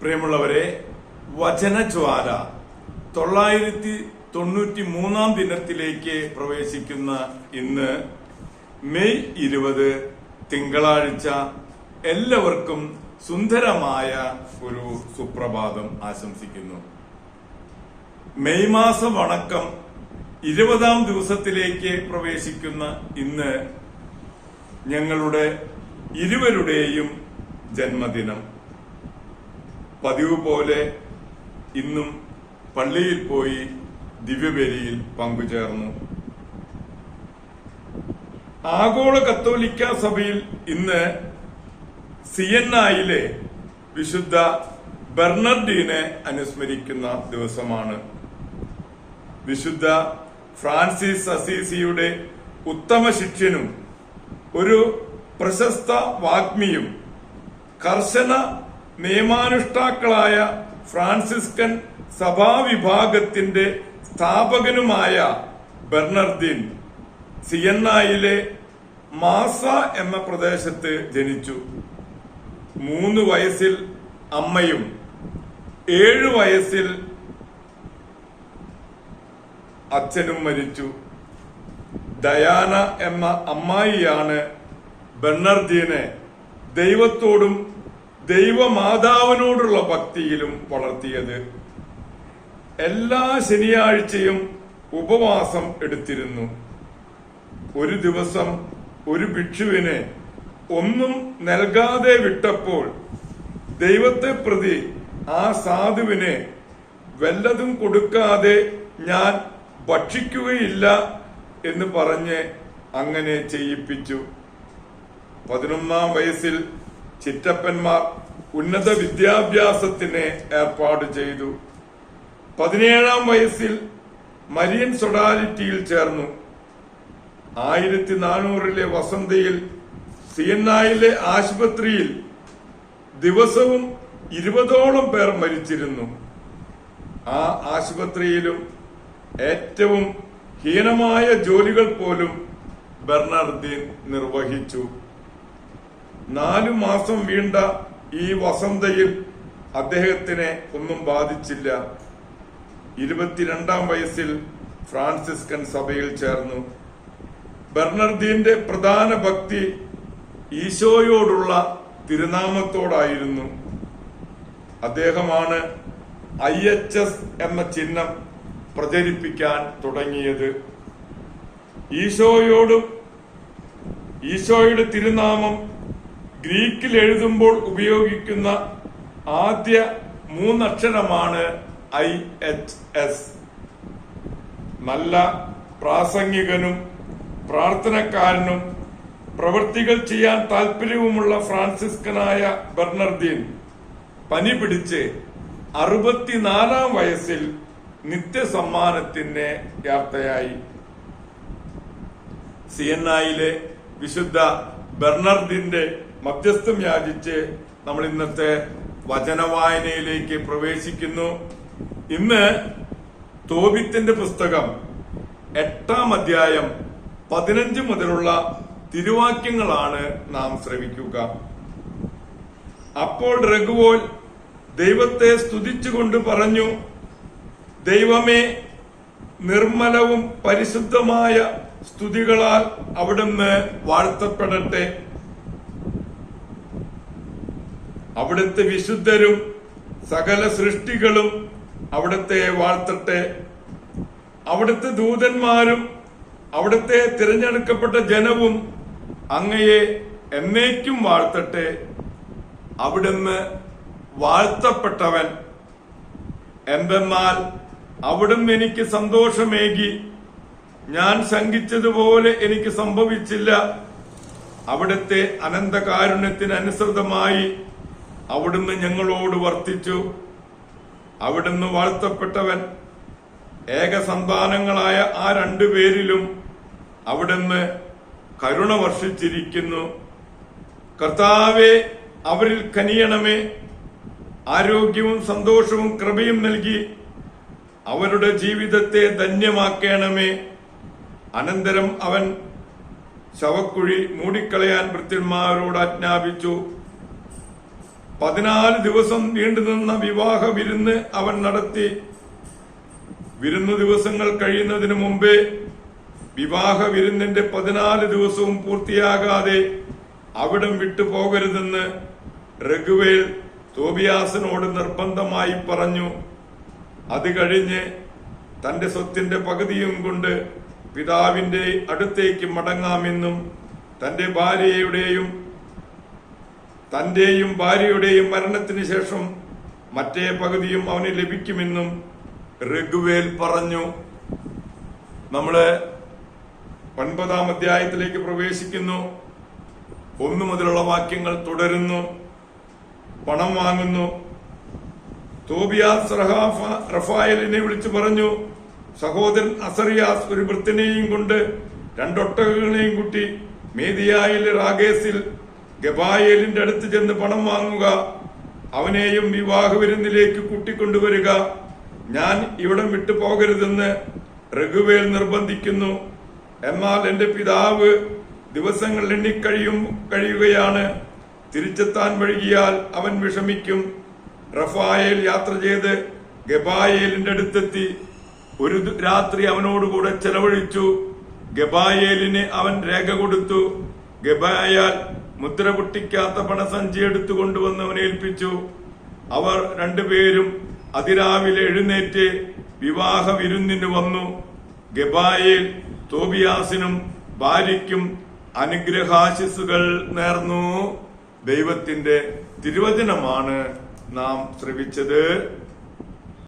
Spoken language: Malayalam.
പ്രിയമുള്ളവരെ വചനജ്വാല തൊള്ളായിരത്തി തൊണ്ണൂറ്റി മൂന്നാം ദിനത്തിലേക്ക് പ്രവേശിക്കുന്ന ഇന്ന് മെയ് ഇരുപത് തിങ്കളാഴ്ച എല്ലാവർക്കും സുന്ദരമായ ഒരു സുപ്രഭാതം ആശംസിക്കുന്നു. മെയ് മാസം വണക്കം ഇരുപതാം ദിവസത്തിലേക്ക് പ്രവേശിക്കുന്ന ഇന്ന് ഞങ്ങളുടെ ഇരുവരുടെയും ജന്മദിനം. പതിവ് പോലെ ഇന്നും പള്ളിയിൽ പോയി ദിവ്യബലിയിൽ പങ്കുചേർന്നു. ആഗോള കത്തോലിക്ക സഭയിൽ ഇന്ന് സിയന്നായിലെ വിശുദ്ധ ബെർണർഡീനെ അനുസ്മരിക്കുന്ന ദിവസമാണ്. വിശുദ്ധ ഫ്രാൻസിസ് അസീസിയുടെ ഉത്തമ ശിഷ്യനും ഒരു പ്രശസ്ത വാഗ്മിയും കർശന നിയമാനുഷ്ഠാക്കളായ ഫ്രാൻസിസ്കൻ സഭാവിഭാഗത്തിന്റെ സ്ഥാപകനുമായ ബെർണർദിൻ സിയന്നായിലെ മാസ എന്ന പ്രദേശത്ത് ജനിച്ചു. മൂന്ന് വയസ്സിൽ അമ്മയും ഏഴു വയസ്സിൽ അച്ഛനും മരിച്ചു. ഡയാന എന്ന അമ്മായിയാണ് ബെർണർദീനെ ദൈവത്തോടും ദൈവമാതാവിനോടുള്ള ഭക്തിയിലും വളർത്തിയത്. എല്ലാ ശനിയാഴ്ചയും ഉപവാസം എടുത്തിരുന്നു. ഒരു ദിവസം ഒരു ഭിക്ഷുവിനെ ഒന്നും നൽകാതെ വിട്ടപ്പോൾ ദൈവത്തെ പ്രതി ആ സാധുവിനെ വല്ലതും കൊടുക്കാതെ ഞാൻ ഭക്ഷിക്കുകയില്ല എന്ന് പറഞ്ഞ് അങ്ങനെ ചെയ്യിപ്പിച്ചു. പതിനൊന്നാം വയസ്സിൽ ചിറ്റപ്പന്മാർ ഉന്നത വിദ്യാഭ്യാസത്തിന് ഏർപ്പാട് ചെയ്തു. പതിനേഴാം വയസ്സിൽ മരിയൻ സൊഡാലിറ്റിയിൽ ചേർന്നു. ആയിരത്തി നാനൂറിലെ വസന്തയിൽ സിയന്നായിലെ ആശുപത്രിയിൽ ദിവസവും ഇരുപതോളം പേർ മരിച്ചിരുന്നു. ആ ആശുപത്രിയിലും ഏറ്റവും ഹീനമായ ജോലികൾ പോലും ബെർണർദീൻ നിർവഹിച്ചു. നാലു മാസം വീണ്ട ഈ വസന്തയിൽ അദ്ദേഹത്തിനെ ഒന്നും ബാധിച്ചില്ല. ഇരുപത്തിരണ്ടാം വയസ്സിൽ ഫ്രാൻസിസ്കൻ സഭയിൽ ചേർന്നു. ബെർണർദീന്റെ പ്രധാന ഭക്തി ഈശോയോടുള്ള തിരുനാമത്തോടായിരുന്നു. അദ്ദേഹമാണ് ഐ എച്ച് എസ് എന്ന ചിഹ്നം പ്രചരിപ്പിക്കാൻ തുടങ്ങിയത്. ഈശോയോടും ഈശോയുടെ തിരുനാമം ഗ്രീക്കിൽ എഴുതുമ്പോൾ ഉപയോഗിക്കുന്ന ആദ്യ മൂന്നക്ഷരമാണ് ഐ എച്ച് എസ്. നല്ല പ്രാസംഗികനും പ്രാർത്ഥനക്കാരനും പ്രവൃത്തികൾ ചെയ്യാൻ താല്പര്യവുമുള്ള ഫ്രാൻസിസ്കനായ ബെർണർദീൻ പനി പിടിച്ച് അറുപത്തിനാലാം വയസ്സിൽ നിത്യസമ്മാനത്തിന് യാത്രയായി. സിയന്നായിലെ വിശുദ്ധ ബെർണർഡിന്റെ മധ്യസ്ഥം യാചിച്ച് നമ്മൾ ഇന്നത്തെ വചനവായനയിലേക്ക് പ്രവേശിക്കുന്നു. ഇന്ന് തോബിത്തിന്റെ പുസ്തകം എട്ടാം അധ്യായം പതിനഞ്ച് മുതലുള്ള തിരുവാക്യങ്ങളാണ് നാം ശ്രവിക്കുക. അപ്പോൾ രഘുവോൽ ദൈവത്തെ സ്തുതിച്ചുകൊണ്ട് പറഞ്ഞു ദൈവമേ നിർമ്മലവും പരിശുദ്ധമായ സ്തുതികളാൽ അവിടുന്ന് വാഴ്ത്തപ്പെടട്ടെ. അവിടുത്തെ വിശുദ്ധരും സകല സൃഷ്ടികളും അവിടുത്തെ വാഴ്ത്തട്ടെ. അവിടുത്തെ ദൂതന്മാരും അവിടുത്തെ തിരഞ്ഞെടുക്കപ്പെട്ട ജനവും അങ്ങയെ എന്നേക്കും വാഴ്ത്തട്ടെ. അവിടുന്ന് വാഴ്ത്തപ്പെട്ടവൻ എന്തെന്നാൽ അവിടുന്ന് എനിക്ക് സന്തോഷമേകി. ഞാൻ ശങ്കിച്ചതുപോലെ എനിക്ക് സംഭവിച്ചില്ല. അവിടുത്തെ അനന്തകാരുണ്യത്തിന് അനുസൃതമായി അവിടുന്ന് ഞങ്ങളോട് വർത്തിച്ചു. അവിടുന്ന് വാഴ്ത്തപ്പെട്ടവൻ ഏകസന്താനങ്ങളായ ആ രണ്ടുപേരിലും അവിടുന്ന് കരുണ വർഷിച്ചിരിക്കുന്നു. കർത്താവെ അവരിൽ കനിയണമേ. ആരോഗ്യവും സന്തോഷവും കൃപയും നൽകി അവരുടെ ജീവിതത്തെ ധന്യമാക്കണമേ. അനന്തരം അവൻ ശവക്കുഴി മൂടിക്കളയാൻ ഭൃത്യന്മാരോട് ആജ്ഞാപിച്ചു. പതിനാല് ദിവസം നീണ്ടുനിന്ന വിവാഹ വിരുന്ന് അവൻ നടത്തി. വിരുന്നു ദിവസങ്ങൾ കഴിയുന്നതിന് മുമ്പേ വിവാഹ വിരുന്നിന്റെ പതിനാല് ദിവസവും പൂർത്തിയാകാതെ അവിടം വിട്ടു പോകരുതെന്ന് രഘുവേൽ തോബിയാസിനോട് നിർബന്ധമായി പറഞ്ഞു. അത് കഴിഞ്ഞ് തന്റെ സ്വത്തിന്റെ പകുതിയും കൊണ്ട് പിതാവിന്റെ അടുത്തേക്ക് മടങ്ങാമെന്നും തന്റെ ഭാര്യയുടെയും തന്റെയും ഭാര്യയുടെയും മരണത്തിന് ശേഷം മറ്റേ പകുതിയും അവന് ലഭിക്കുമെന്നും രഘുവേൽ പറഞ്ഞു. നമ്മൾ ഒൻപതാം അധ്യായത്തിലേക്ക് പ്രവേശിക്കുന്നു. ഒന്നു മുതലുള്ള വാക്യങ്ങൾ തുടരുന്നു. പണം വാങ്ങുന്നു. തോബിയാസ് റഫായലിനെ വിളിച്ചു പറഞ്ഞു സഹോദരൻ അസറിയാസ് ഒരു വൃത്തിനെയും കൊണ്ട് രണ്ടൊട്ടകങ്ങളെയും കൂട്ടി മേദിയായിലെ റാഗേസിൽ ഗബായേലിന്റെ അടുത്ത് ചെന്ന് പണം വാങ്ങുക. അവനെയും വിവാഹ വിരുന്നിലേക്ക് കൂട്ടിക്കൊണ്ടുവരിക. ഞാൻ ഇവിടം വിട്ടു പോകരുതെന്ന് രഘുവേൽ നിർബന്ധിക്കുന്നു. എന്നാൽ എന്റെ പിതാവ് ദിവസങ്ങൾ എണ്ണിക്കഴിയും കഴിയുകയാണ്. തിരിച്ചെത്താൻ വഴുകിയാൽ അവൻ വിഷമിക്കും. റഫായേൽ യാത്ര ചെയ്ത് ഗബായേലിന്റെ അടുത്തെത്തി. ഒരു രാത്രി അവനോടുകൂടെ ചെലവഴിച്ചു. ഗബായേലിന് അവൻ രേഖ കൊടുത്തു. ഗബായാൽ മുദ്ര പൊട്ടിക്കാത്ത പണസഞ്ചി എടുത്തു കൊണ്ടുവന്ന് അവനെ ഏൽപ്പിച്ചു. അവർ രണ്ടുപേരും അതിരാവിലെ എഴുന്നേറ്റ് വിവാഹ വിരുന്നിന് വന്നു. ഗബായിൽ തോബിയാസിനും ഭാര്യയ്ക്കും അനുഗ്രഹാശിസുകൾ നേർന്നു. ദൈവത്തിന്റെ തിരുവചനമാണ് നാം ശ്രവിച്ചത്.